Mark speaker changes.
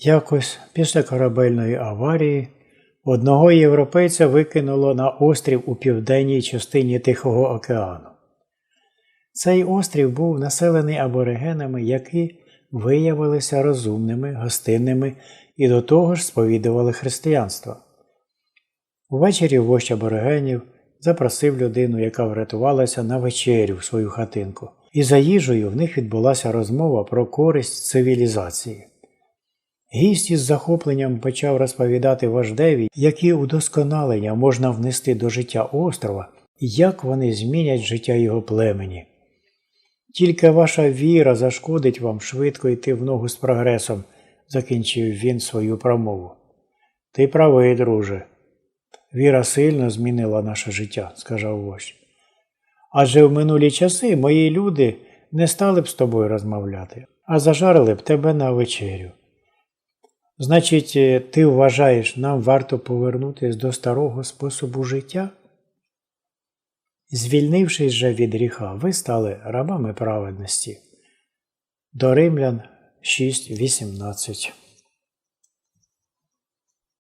Speaker 1: Якось після корабельної аварії одного європейця викинуло на острів у південній частині Тихого океану. Цей острів був населений аборигенами, які виявилися розумними, гостинними і до того ж сповідували християнство. Увечері вождь аборигенів запросив людину, яка врятувалася на вечерю в свою хатинку, і за їжею в них відбулася розмова про користь цивілізації. Гість із захопленням почав розповідати вождеві, які удосконалення можна внести до життя острова і як вони змінять життя його племені. Тільки ваша віра зашкодить вам швидко йти в ногу з прогресом, закінчив він свою промову. Ти правий, друже. Віра сильно змінила наше життя, сказав вождь. Адже в минулі часи мої люди не стали б з тобою розмовляти, а зажарили б тебе на вечерю. Значить, е, ти вважаєш, нам варто повернутися до старого способу життя? Звільнившись же від гріха, ви стали рабами праведності. До Римлян 6.18